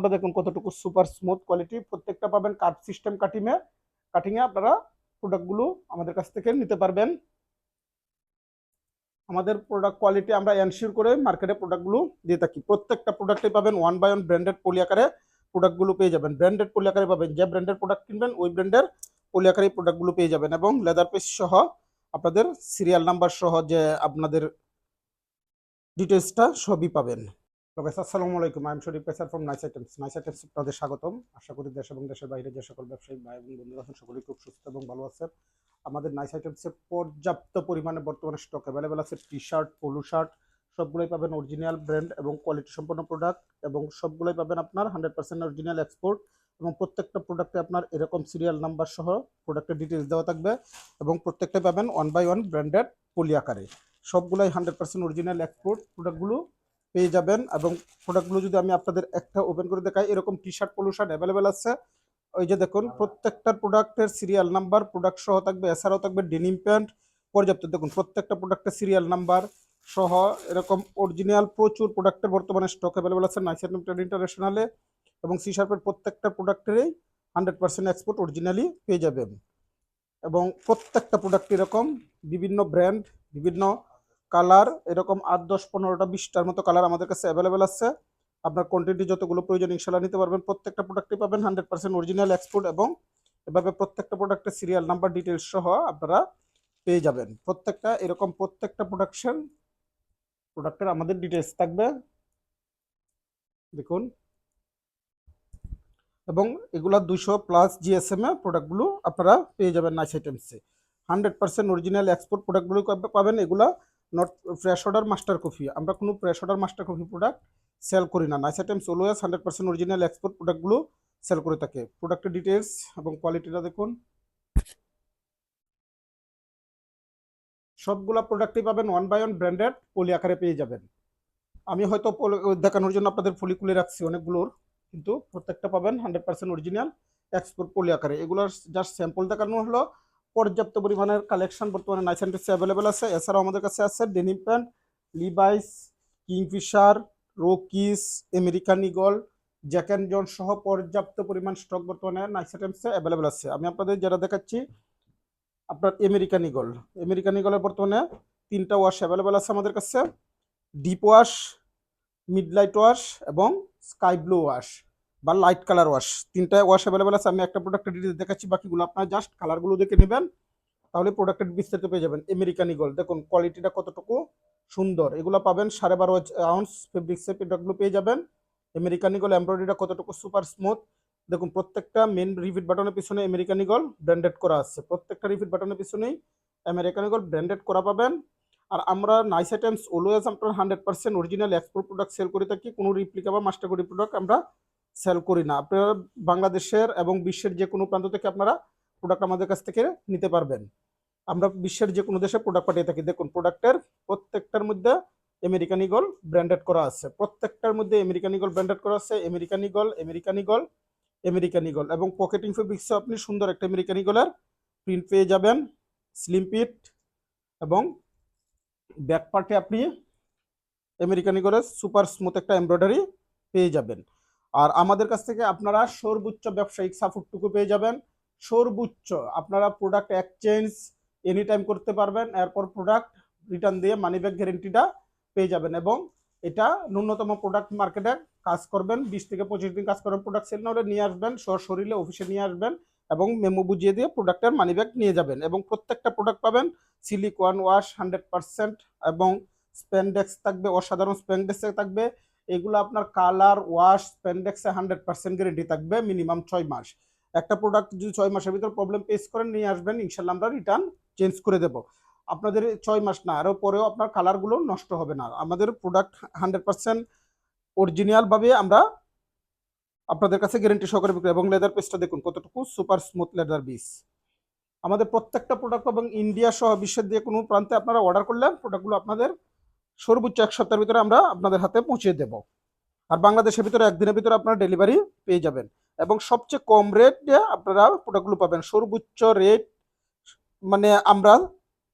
আপনারা দেখুন কতটুকু সুপার স্মুথ কোয়ালিটি প্রত্যেকটা পাবেন কাট সিস্টেম কাটিংয়ে কাটিংয়ে আপনারা প্রোডাক্টগুলো আমাদের কাছ থেকে নিতে পারবেন। আমাদের প্রোডাক্ট কোয়ালিটি আমরা এনশিওর করে মার্কেটে প্রোডাক্টগুলো দিয়ে থাকি। প্রত্যেকটা প্রোডাক্টে পাবেন one by one branded poly আকারে প্রোডাক্টগুলো পেয়ে যাবেন। ব্র্যান্ডেড পলি আকারে পাবেন, যে ব্র্যান্ডের প্রোডাক্ট কিনবেন, ওই ব্র্যান্ডের পলি আকারে প্রোডাক্টগুলো পেয়ে যাবেন এবং লেদার পিস সহ আপনাদের সিরিয়াল নাম্বার সহ যে আপনাদের ডিটেলসটা সবই পাবেন। Guys, আসসালামু আলাইকুম I am Sharif pacer from nice items nice items আপনাদের স্বাগতম। আশা করি দেশ এবং দেশের বাইরে যে সকল ব্যবসায়ী ভাই এবং বন্ধুরা আছেন সকলেই খুব সুস্থ এবং ভালো আছেন। আমাদের নাইস আইটেমসে পর্যাপ্ত পরিমাণে বর্তমানে স্টক অ্যাভেলেবেল আছে টি শার্ট পোলো শার্ট সবগুলোই পাবেন অরিজিনাল ব্র্যান্ড এবং কোয়ালিটি সম্পন্ন প্রোডাক্ট এবং সবগুলোই পাবেন আপনার হান্ড্রেড পার্সেন্ট অরিজিনাল এক্সপোর্ট এবং প্রত্যেকটা প্রোডাক্টে আপনার এরকম সিরিয়াল নাম্বার সহ প্রোডাক্টের ডিটেলস দেওয়া থাকবে এবং প্রত্যেকটা পাবেন one by one branded poly আকারে। সবগুলোই হান্ড্রেড পার্সেন্ট অরিজিনাল এক্সপোর্ট প্রোডাক্টগুলো পেয়ে যাবেন এবং প্রোডাক্টগুলো যদি আমি আপনাদের একটা ওপেন করে দেখাই, এরকম T shirt polo shirt available আছে। ওই যে দেখুন, প্রত্যেকটা প্রোডাক্টের সিরিয়াল নাম্বার প্রোডাক্ট সহ থাকবে এছাড়াও থাকবে ডেনিম প্যান্ট পর্যাপ্ত। দেখুন, প্রত্যেকটা প্রোডাক্টের সিরিয়াল নাম্বার সহ এরকম অরিজিনাল প্রচুর প্রোডাক্টের বর্তমানে স্টক অ্যাভেলেবেল আছে নাইসার নাইস ইন্টারন্যাশনালে এবং সি শার্পের প্রত্যেকটা প্রোডাক্টেরই হান্ড্রেড পার্সেন্ট এক্সপোর্ট অরিজিনালি পেয়ে যাবেন। এবং প্রত্যেকটা প্রোডাক্ট এরকম বিভিন্ন ব্র্যান্ড বিভিন্ন কালার এরকম আট, দশ, পনেরোটা, বিশটার মতো কালার আমাদের কাছে অ্যাভেলেবেল আছে। আপনার কোয়ান্টিটি যতগুলো প্রয়োজন ইনশাল্লাহ নিতে পারবেন। প্রত্যেকটা প্রোডাক্টই পাবেন হান্ড্রেড পার্সেন্ট অরিজিনাল এক্সপোর্ট এবং এভাবে প্রত্যেকটা প্রোডাক্টের সিরিয়াল নাম্বার ডিটেলস সহ আপনারা পেয়ে যাবেন। প্রত্যেকটা, এরকম প্রত্যেকটা প্রোডাকশন প্রোডাক্টের আমাদের ডিটেলস থাকবে। দেখুন। এবং এগুলা দুশো প্লাস জিএসএম এ প্রোডাক্টগুলো আপনারা পেয়ে যাবেন নাইস আইটেমসে হান্ড্রেড পার্সেন্ট অরিজিনাল এক্সপোর্ট প্রোডাক্টগুলো পাবেন। এগুলা not fresh order master copy আমরা কোনো fresh order master copy product sell করি না। Nice items always hundred percent original export প্রোডাক্টগুলো সেল করে থাকে। প্রোডাক্টের ডিটেলস এবং কোয়ালিটিটা দেখুন। সবগুলা প্রোডাক্টই পাবেন one by one branded poly আকারে পেয়ে যাবেন। আমি হয়তো দেখানোর জন্য আপনাদের ফলি খুলে রাখছি, অনেকগুলোর। কিন্তু প্রত্যেকটা পাবেন hundred percent original export poly আকারে। এগুলোর জাস্ট স্যাম্পল দেখানো হলো। পর্যাপ্ত পরিমাণের কালেকশন বর্তমানে নাইস অ্যান্ড্রেসে অ্যাভেলেবেল আছে। এছাড়াও আমাদের কাছে আছে denim pant Levi's Kingfisher Rockies American Eagle Jack and John সহ পর্যাপ্ত পরিমাণ স্টক বর্তমানে নাইস আইটেমসে অ্যাভেলেবেল আছে। আমি আপনাদের যেটা দেখাচ্ছি, আপনার আমেরিকান ইগল আমেরিকান ইগলের বর্তমানে তিনটা ওয়াশ অ্যাভেলেবেল আছে আমাদের কাছে। Deep wash mid light wash এবং স্কাই ব্লু ওয়াশ বা লাইট কালার ওয়াশ তিনটা ওয়াশ অ্যাভেলেবেল আছে, আমি একটা প্রোডাক্টের ডিটেলস দেখাচ্ছি, বাকিগুলো আপনারা জাস্ট কালারগুলো দেখে নেবেন, তাহলে প্রোডাক্টের বিস্তারিত পেয়ে যাবেন। আমেরিকান ইগল দেখুন কোয়ালিটিটা কতটুকু সুন্দর। এগুলো পাবেন সাড়ে বারো আউন্স ফেব্রিক্সের প্রোডাক্টগুলো পেয়ে যাবেন। আমেরিকান ইগল এমব্রয়ডারিটা কতটুকু সুপার স্মুথ দেখুন প্রত্যেকটা মেন রিপিট বাটনের পিছনে আমেরিকান ইগল ব্র্যান্ডেড করা আছে। প্রত্যেকটা রিপিট বাটনের পিছনেই আমেরিকান ইগল ব্র্যান্ডেড করা পাবেন। আর আমরা নাইস আইটেমস অলওয়েজ আপনার hundred percent original export product sell করে থাকি, কোনো রিপ্লিকা বা মাস্টারকরি প্রোডাক্ট আমরা সেল করি না। আপনারা বাংলাদেশের এবং বিশ্বের যে কোনো প্রান্ত থেকে আপনারা প্রোডাক্ট আমাদের কাছ থেকে নিতে পারবেন। আমরা বিশ্বের যে কোনো দেশে প্রোডাক্ট পাঠিয়ে থাকি। দেখুন প্রোডাক্টের প্রত্যেকটার মধ্যে আমেরিকান ইগল ব্র্যান্ডেড করা আছে। প্রত্যেকটার মধ্যে আমেরিকান ইগল ব্র্যান্ডেড করা আছে। American eagle American eagle American eagle এবং পকেটিং ফেব্রিক্সে আপনি সুন্দর একটা আমেরিকান ইগলের প্রিন্ট পেয়ে যাবেন। স্লিম পিট এবং ব্যাক পার্টে আপনি আমেরিকান ইগলের সুপার স্মুথ একটা এমব্রয়ডারি পেয়ে যাবেন। আর আমাদের কাছ থেকে আপনারা সর্বোচ্চ ব্যবসায়িক সাপোর্টটুকু পেয়ে যাবেন। সর্বোচ্চ আপনারা প্রোডাক্ট এক্সচেঞ্জ এনি টাইম করতে পারবেন, এরপর প্রোডাক্ট রিটার্ন দিয়ে মানি ব্যাক গ্যারেন্টিটা পেয়ে যাবেন এবং এটা ন্যূনতম প্রোডাক্ট মার্কেটে কাজ করবেন, বিশ থেকে পঁচিশ দিন কাজ করবেন প্রোডাক্ট সেল না হলে নিয়ে আসবেন, সশরীরে অফিসে নিয়ে আসবেন এবং মেমো বুঝিয়ে দিয়ে প্রোডাক্টের মানি ব্যাক নিয়ে যাবেন এবং প্রত্যেকটা প্রোডাক্ট পাবেন সিলিকন ওয়াশ হান্ড্রেড পার্সেন্ট এবং স্প্যান্ডেক্স থাকবে, অসাধারণ স্প্যান্ডেক্স থাকবে এগুলো আপনার কালার ওয়াশ স্প্যান্ডেক্সে হান্ড্রেড পার্সেন্ট গ্যারেন্টি থাকবে মিনিমাম ছয় মাস। একটা প্রোডাক্ট যদি ছয় মাসের ভিতর প্রবলেম ফেস করেন, নিয়ে আসবেন ইনশাল্লাহ আমরা রিটার্ন চেঞ্জ করে দেব। আপনাদের ছয় মাস না, আরও পরেও আপনার কালারগুলো নষ্ট হবে না। আমাদের প্রোডাক্ট হান্ড্রেড পার্সেন্ট অরিজিনালভাবে আমরা আপনাদের কাছে গ্যারেন্টি সহকারে বিক্রি এবং লেদার পিসটা দেখুন, কতটুকু সুপার স্মুথ লেদার বিস আমাদের প্রত্যেকটা প্রোডাক্ট এবং ইন্ডিয়া সহ বিশ্বের দিয়ে কোনো প্রান্তে আপনারা অর্ডার করলেন প্রোডাক্টগুলো আপনাদের সর্বোচ্চ এক সপ্তাহের ভিতরে আমরা আপনাদের হাতে পৌঁছে দেব। আর বাংলাদেশের ভিতরে একদিনের ভিতরে আপনারা ডেলিভারি পেয়ে যাবেন। এবং সবচেয়ে কম রেটে আপনারা প্রোডাক্টগুলো পাবেন। সর্বোচ্চ রেট মানে আমরা,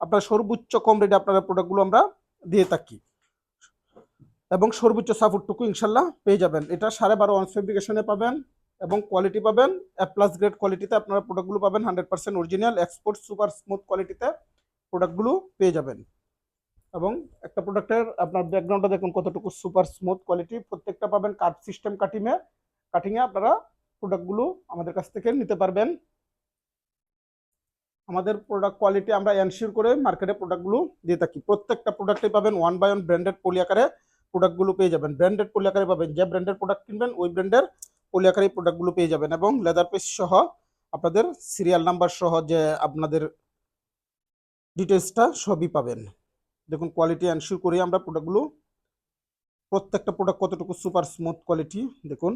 আপনার সর্বোচ্চ কম রেটে আপনারা প্রোডাক্টগুলো আমরা দিয়ে থাকি। এবং সর্বোচ্চ সাপোর্টটুকু ইনশাল্লাহ পেয়ে যাবেন। এটা সাড়ে বারো অনস ফেব্রিকেশনে পাবেন এবং কোয়ালিটি পাবেন। প্লাস গ্রেড কোয়ালিটিতে আপনারা প্রোডাক্টগুলো পাবেন। Hundred percent original export super smooth কোয়ালিটিতে প্রোডাক্টগুলো পেয়ে যাবেন। এবং একটা প্রোডাক্টের আপনার ব্যাকগ্রাউন্ডটা দেখুন কতটুকু সুপার স্মুথ কোয়ালিটি প্রত্যেকটা পাবেন কাট সিস্টেম কাটিংয়ে কাটিংয়ে আপনারা প্রোডাক্টগুলো আমাদের কাছ থেকে নিতে পারবেন। আমাদের প্রোডাক্ট কোয়ালিটি আমরা এনশিওর করে মার্কেটে প্রোডাক্টগুলো দিয়ে থাকি। প্রত্যেকটা প্রোডাক্টে পাবেন one by one branded poly আকারে প্রোডাক্টগুলো পেয়ে যাবেন। ব্র্যান্ডেড পলি আকারে পাবেন। যে ব্র্যান্ডের প্রোডাক্ট কিনবেন, ওই ব্র্যান্ডের পলি আকারে প্রোডাক্টগুলো পেয়ে যাবেন এবং লেদার পিস সহ আপনাদের সিরিয়াল নাম্বার সহ যে আপনাদের ডিটেলসটা সবই পাবেন। দেখুন কোয়ালিটি এনশিওর করে আমরা প্রোডাক্টগুলো প্রত্যেকটা প্রোডাক্ট কতটুকু সুপার স্মুথ কোয়ালিটি দেখুন।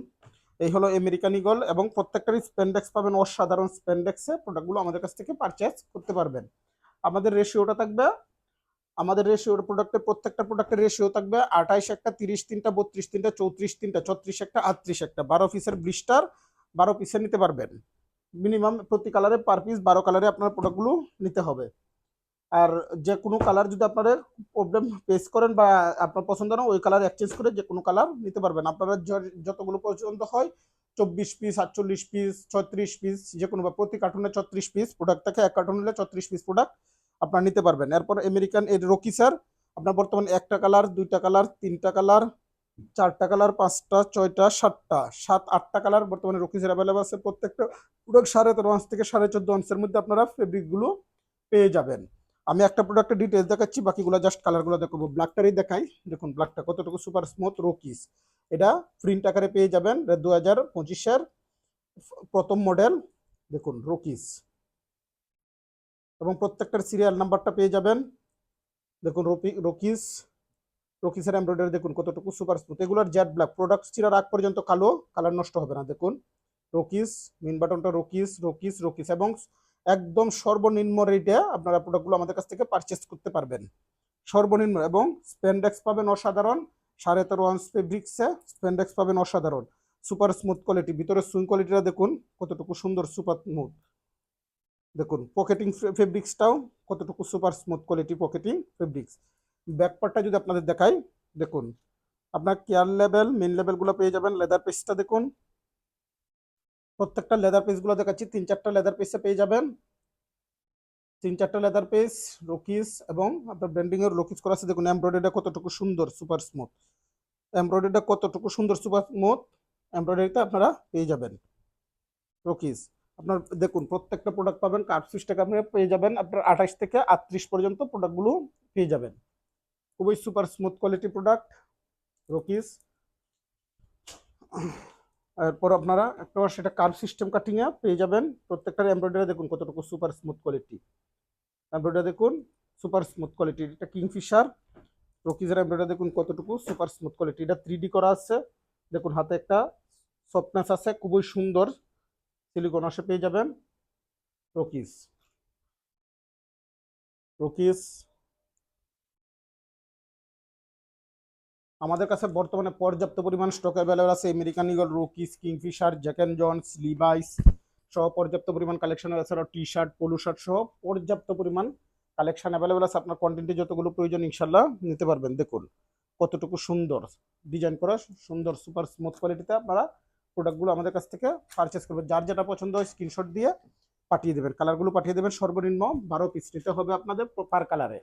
এই হলো আমেরিকান ইগল এবং প্রত্যেকটারই স্পেন্ডেক্স পাবেন, অসাধারণ স্পেন্ডেক্সে প্রোডাক্টগুলো আমাদের কাছ থেকে পারচেজ করতে পারবেন। আমাদের রেশিওটা থাকবে, আমাদের রেশিওর প্রোডাক্টের প্রত্যেকটা প্রোডাক্টের রেশিও থাকবে আঠাইশ একটা, তিরিশ তিনটা, বত্রিশ তিনটা, চৌত্রিশ তিনটা, ছত্রিশ একটা, আটত্রিশ একটা। বারো পিসের ব্লিস্টার বারো পিসের নিতে পারবেন। মিনিমাম প্রতি কালারে পার পিস বারো কালারে আপনার প্রোডাক্টগুলো নিতে হবে। আর যে কোনো কালার যদি আপনারা প্রবলেম ফেস করেন বা আপনার পছন্দ না, ওই কালার এক্সচেঞ্জ করে যে কোনো কালার নিতে পারবেন। আপনারা যতগুলো পছন্দ হয়, চব্বিশ পিস আটচল্লিশ পিস ছত্রিশ পিস যে কোনো বা প্রতি কার্টুনে ছত্রিশ পিস প্রোডাক্ট থাকে, এক কার্টুন হলে ছত্রিশ পিস প্রোডাক্ট আপনারা নিতে পারবেন। এরপর আমেরিকান এর রকি স্যার আপনার বর্তমানে একটা কালার দুইটা কালার তিনটা কালার চারটা কালার পাঁচটা, ছয়টা, সাতটা, সাত, আটটা কালার বর্তমানে রকি স্যার অ্যাভেলেবল আছে। প্রত্যেকটা প্রোডাক্ট সাড়ে তেরো আঁশ থেকে সাড়ে চোদ্দ আঁশের মধ্যে আপনারা ফেব্রিকগুলো পেয়ে যাবেন। আমি একটা প্রোডাক্টের ডিটেলস দেখাচ্ছি, বাকিগুলো জাস্ট কালারগুলো দেখাবো। ব্ল্যাকটারই দেখাই। দেখুন ব্ল্যাকটা কতটুকু সুপার স্মুথ রোকিস এটা প্রিন্ট আকারে পেয়ে যাবেন। দু হাজার পঁচিশের প্রথম মডেল দেখুন রকিস এবং প্রত্যেকটার সিরিয়াল নাম্বারটা পেয়ে যাবেন। দেখুন রকি রকিস রকিসের এমব্রয়ডারি দেখুন, কতটুকু সুপার স্মুথ এগুলোর জেড ব্ল্যাক প্রোডাক্ট চিরার আগ পর্যন্ত কালো। কালার নষ্ট হবে না। দেখুন রকিস মেন বাটনটা রকিস রকিস রকিস এবং একদম সর্বনিম্ন রেটে আপনারা প্রোডাক্টগুলো আমাদের কাছ থেকে পারচেস করতে পারবেন। সর্বনিম্ন এবং স্পেন্ডেক্স পাবেন অসাধারণ, সাড়ে তেরো আউন্স ফেব্রিক্সে স্পেন্ডেক্স পাবেন অসাধারণ। সুপার স্মুথ কোয়ালিটি ভিতরে সুইং কোয়ালিটিটা দেখুন, কতটুকু সুন্দর সুপার স্মুথ দেখুন পকেটিং ফেব্রিক্সটাও কতটুকু super smooth quality pocketing fabrics ব্যাকপার্টটা যদি আপনাদের দেখাই, দেখুন, আপনার কেয়ার লেভেল মেন লেভেলগুলো পেয়ে যাবেন। লেদার পিসটা দেখুন প্রত্যেকটা লেদার পিসগুলো দেখাচ্ছি। তিন চারটা লেদার পিসে পেয়ে যাবেন। তিন চারটা লেদার পিস রকিস এবং আপনার ব্র্যান্ডিং এর রকিস করা আছে। দেখুন এমব্রয়ডারিটা কতটুকু সুন্দর সুপার স্মুথ এমব্রয়ডারিটা কতটুকু সুন্দর সুপার স্মুথ এমব্রয়ডারিতে আপনারা পেয়ে যাবেন। রকিস আপনার, দেখুন, প্রত্যেকটা প্রোডাক্ট পাবেন পিস টাকা আপনি পেয়ে যাবেন। আপনার আঠাশ থেকে আটত্রিশ পর্যন্ত প্রোডাক্টগুলো পেয়ে যাবেন। খুবই super smooth quality product Rockies এরপর আপনারা একটা সেটা কার্ভ সিস্টেম কাটিংয়ে পেয়ে যাবেন। প্রত্যেকটার এমব্রয়ডারি দেখুন কতটুকু সুপার স্মুথ কোয়ালিটি এমব্রয়ডারি দেখুন সুপার স্মুথ কোয়ালিটি এটা কিংফিশার রকিজের এমব্রয়ডারি দেখুন কতটুকু সুপার স্মুথ কোয়ালিটি এটা থ্রি করা আছে। দেখুন হাতে একটা সফটনেস আছে, খুবই সুন্দর সিলিকন আসে পেয়ে যাবেন। রকিজ রকিজ আমাদের কাছে বর্তমানে পর্যাপ্ত পরিমাণ স্টক অ্যাভেলেবল আছে। American Eagle Rockies Kingfisher Jack Jones Levi's সহ পর্যাপ্ত পরিমাণ কালেকশন এছাড়াও টি শার্ট পোলো শার্ট সহ পর্যাপ্ত পরিমাণ কালেকশন অ্যাভেলেবল আছে। আপনার কন্টেন্টে যতগুলো প্রয়োজন ইনশাল্লাহ নিতে পারবেন। দেখুন কতটুকু সুন্দর ডিজাইন করা, সুন্দর সুপার স্মুথ কোয়ালিটিতে আপনারা প্রোডাক্টগুলো আমাদের কাছ থেকে পারচেস করবেন। যার যেটা পছন্দ হয় স্ক্রিনশট দিয়ে পাঠিয়ে দেবেন। কালারগুলো পাঠিয়ে দেবেন। সর্বনিম্ন বারো পিস নিতে হবে আপনাদের পার কালারে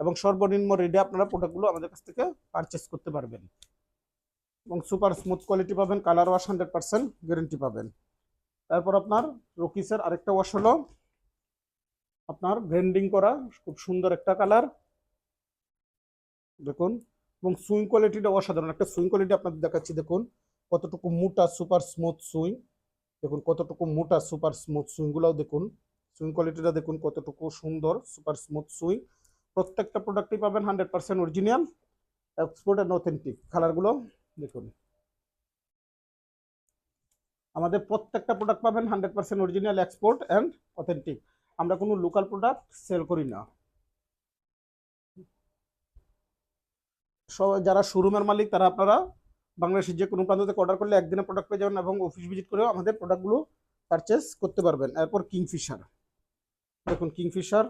এবং সর্বনিম্ন রেটে আপনারা প্রোডাক্টগুলো আমাদের কাছ থেকে পারচেস করতে পারবেন। এবং সুপার স্মুথ কোয়ালিটি পাবেন colour wash hundred percent guarantee পাবেন। তারপর আপনার রকিসের আরেকটা ওয়াশ হলো আপনার ব্র্যান্ডিং করা, খুব সুন্দর একটা কালার দেখুন, এবং সুইং কোয়ালিটিটা অসাধারণ। একটা সুইং কোয়ালিটি আপনাদের দেখাচ্ছি, দেখুন, কতটুকু মোটা সুপার স্মুথ সুইং দেখুন, কতটুকু মোটা সুপার স্মুথ সুইংগুলোও দেখুন। সুইং কোয়ালিটিটা দেখুন, কতটুকু সুন্দর সুপার স্মুথ সুইং প্রত্যেকটা প্রোডাক্টই পাবেন hundred percent original export and authentic কালারগুলো দেখুন। আমাদের প্রত্যেকটা প্রোডাক্ট পাবেন hundred percent original export and authentic আমরা কোনো লোকাল প্রোডাক্ট সেল করি না। যারা শোরুমের মালিক, তারা আপনারা বাংলাদেশের যে কোনো প্রান্ত থেকে অর্ডার করলে একদিনে প্রোডাক্ট পেয়ে যাবেন এবং অফিস ভিজিট করেও আমাদের প্রোডাক্টগুলো পারচেস করতে পারবেন। এরপর কিংফিশার দেখুন কিংফিশার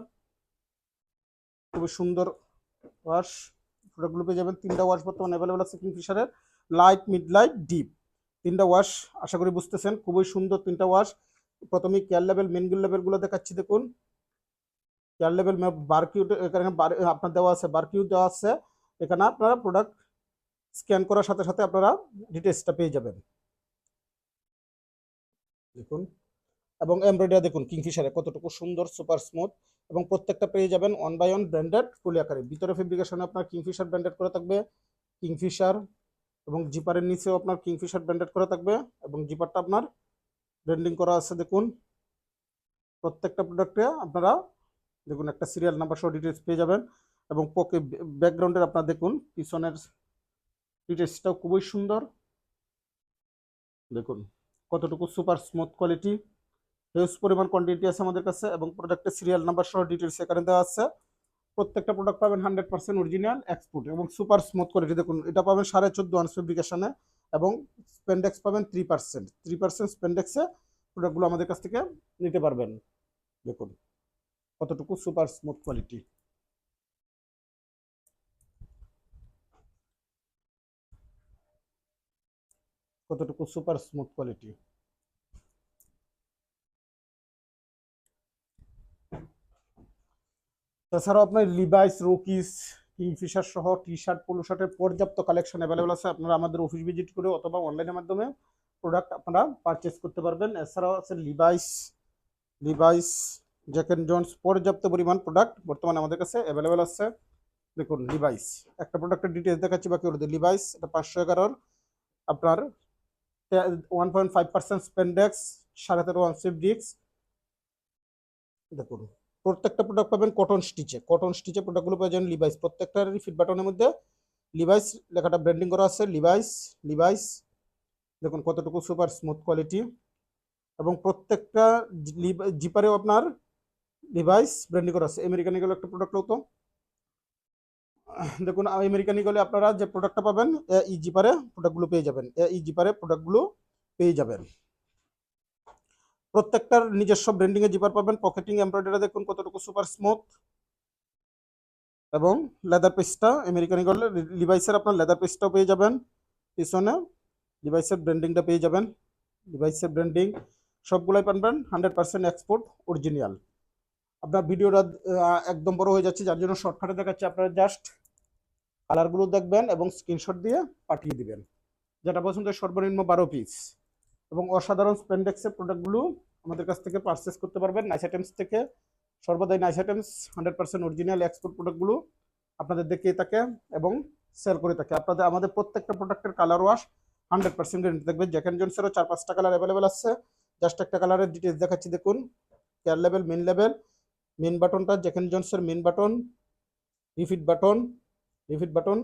খুবই সুন্দর ওয়াশ প্রোডাক্টগুলো পেয়ে যাবেন। তিনটা ওয়াশ বর্তমানে অ্যাভেলেবেল আছে কিংফিশারের লাইট মিড লাইট ডিপ তিনটা ওয়াশ আশা করি বুঝতেছেন, খুবই সুন্দর তিনটা ওয়াশ প্রথমে কেয়ার লেভেল মেনগুল লেভেলগুলো দেখাচ্ছি, দেখুন। কেয়ার লেভেল বারকিউ এখানে আপনার দেওয়া আছে বারকিউ দেওয়া আছে। এখানে আপনারা প্রোডাক্ট স্ক্যান করার সাথে সাথে আপনারা ডিটেলসটা পেয়ে যাবেন। দেখুন। এবং এমব্রয়ডারি দেখুন কিংফিশারে কতটুকু সুন্দর সুপার স্মুথ এবং প্রত্যেকটা পেয়ে যাবেন one by one branded poly আকারে। ভিতরে ফেব্রিকেশনে আপনার কিংফিশার ব্র্যান্ডেড করা থাকবে কিংফিশার এবং জিপারের নিচেও আপনার কিংফিশার ব্র্যান্ডেড করা থাকবে এবং জিপারটা আপনার ব্র্যান্ডিং করা আছে দেখুন। প্রত্যেকটা প্রোডাক্টে আপনারা দেখুন একটা সিরিয়াল নাম্বার সহ ডিটেলস পেয়ে যাবেন এবং পকে ব্যাকগ্রাউন্ডের আপনার দেখুন, পিছনের ডিটেলসটাও খুবই সুন্দর। দেখুন, কতটুকু সুপার স্মুথ কোয়ালিটি হিউজ পরিমাণ কোয়ান্টিটি আছে আমাদের কাছে এবং প্রোডাক্টের সিরিয়াল নাম্বার সহ ডিটেলস এখানে দেওয়া আছে। প্রত্যেকটা প্রোডাক্ট পাবেন হান্ড্রেড পার্সেন্ট অরিজিনাল এক্সপোর্ট এবং সুপার স্মুথ কোয়ালিটি দেখুন, এটা পাবেন সাড়ে চোদ্দ আনস ফেব্রিকেশনে এবং স্পেন্ডেক্স পাবেন থ্রি পার্সেন্ট থ্রি পার্সেন্ট স্পেন্ডেক্সে প্রোডাক্টগুলো আমাদের কাছ থেকে নিতে পারবেন। দেখুন, কতটুকু সুপার স্মুথ কোয়ালিটি কতটুকু সুপার স্মুথ কোয়ালিটি তাছাড়াও আপনার লিভাইস রোকিস কিংফিশার সহ টি শার্ট পোলো শার্টের পর্যাপ্ত কালেকশন অ্যাভেলেবল আছে। আপনারা আমাদের অফিস ভিজিট করে অথবা অনলাইনের মাধ্যমে প্রোডাক্ট আপনারা পারচেস করতে পারবেন। এছাড়াও আছে লিভাইস লিভাইস জ্যাকেন জন্স পর্যাপ্ত পরিমাণ প্রোডাক্ট বর্তমানে আমাদের কাছে অ্যাভেলেবেল আছে। দেখুন লিভাইস একটা প্রোডাক্টের ডিটেলস দেখাচ্ছি, বাকি ওদের লিভাইস এটা পাঁচশো এগারোর। আপনার one point five percent spandex সাড়ে তেরো ওয়ান ডিক্স দেখুন প্রত্যেকটা প্রোডাক্ট পাবেন কটন স্টিচে কটন স্টিচে প্রোডাক্টগুলো পেয়ে যাবেন লিভাইস প্রত্যেকটারই ফিট বাটনের মধ্যে লিভাইস লেখাটা ব্র্যান্ডিং করা আছে লিভাইস লিভাইস দেখুন কতটুকু সুপার স্মুথ কোয়ালিটি এবং প্রত্যেকটা জিপারেও আপনার লিভাইস ব্র্যান্ডিং করা আছে। আমেরিকান ইগল একটা প্রোডাক্ট হতো দেখুন আমেরিকান ইগলে আপনারা যে প্রোডাক্টটা পাবেন ই জিপারে প্রোডাক্টগুলো পেয়ে যাবেন। ই জিপারে প্রোডাক্টগুলো পেয়ে যাবেন। প্রত্যেকটার নিজস্ব ব্র্যান্ডিং এ জিপার পাবেন পকেটিং এমব্রয়ডারি দেখুন কতটুকু সুপার স্মুথ এবং লেদার পেস্টটা আমেরিকান ইগল লিভাইসের আপনার লেদার পেস্টটাও পেয়ে যাবেন। পিছনে ডিভাইসের ব্র্যান্ডিংটা পেয়ে যাবেন। ডিভাইসের ব্র্যান্ডিং সবগুলাই পাবেন হান্ড্রেড পার্সেন্ট এক্সপোর্ট অরিজিনাল আপনার ভিডিওটা একদম বড় হয়ে যাচ্ছে, যার জন্য শর্টকাটে দেখাচ্ছি আপনারা জাস্ট কালারগুলো দেখবেন এবং স্ক্রিনশট দিয়ে পাঠিয়ে দিবেন। যেটা পছন্দ সর্বনিম্ন বারো পিস এবং অসাধারণ স্পেন্ডেক্সের প্রোডাক্টগুলো আমাদের কাছ থেকে পারচেস করতে পারবেন। নাইস আইটেমস থেকে সর্বদাই nice items hundred percent original export প্রোডাক্টগুলো আপনাদের দেখিয়ে থাকে এবং সেল করে থাকে। আপনাদের, আমাদের প্রত্যেকটা প্রোডাক্টের colour wash hundred percent guarantee থাকবে। জ্যাকেন জোনসেরও চার পাঁচটা কালার অ্যাভেলেবেল আছে। জাস্ট একটা কালারের ডিটেলস দেখাচ্ছি, দেখুন। Care level main level main বাটনটা জ্যাকেন জোনসের main button refit button refit button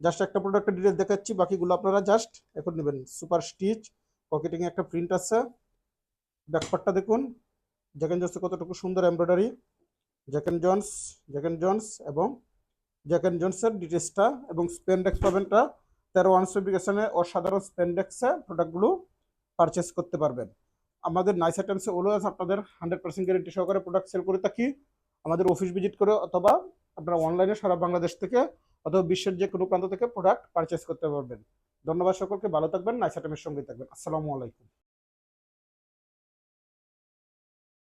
just একটা প্রোডাক্টের ডিটেলস দেখাচ্ছি, বাকিগুলো আপনারা জাস্ট এখন নেবেন। সুপার স্টিচ পকেটিং একটা প্রিন্ট আছে। ব্যাকপার্টটা দেখুন। জ্যাকেন জোনসের কতটুকু সুন্দর embroidery Jack and Jones Jack and Jones এবং জ্যাকেন জন্সের ডিটেলসটা এবং স্পেন্ডেক্স পাবেনটা তেরো ওয়ান ফেব্রিকেশনে অসাধারণ স্পেন্ডেক্সে প্রোডাক্টগুলো পারচেস করতে পারবেন। আমাদের নাইস আইটেমসে অলওয়েজ আপনাদের হান্ড্রেড পার্সেন্ট গ্যারেন্টি সহকারে প্রোডাক্ট সেল করে থাকি। আমাদের অফিস ভিজিট করে অথবা আপনারা অনলাইনে সারা বাংলাদেশ থেকে অথবা বিশ্বের যে কোনো প্রান্ত থেকে প্রোডাক্ট পারচেস করতে পারবেন। ধন্যবাদ সকলকে ভালো থাকবেন নাইসাটামের সঙ্গে থাকবেন। আসসালামু আলাইকুম।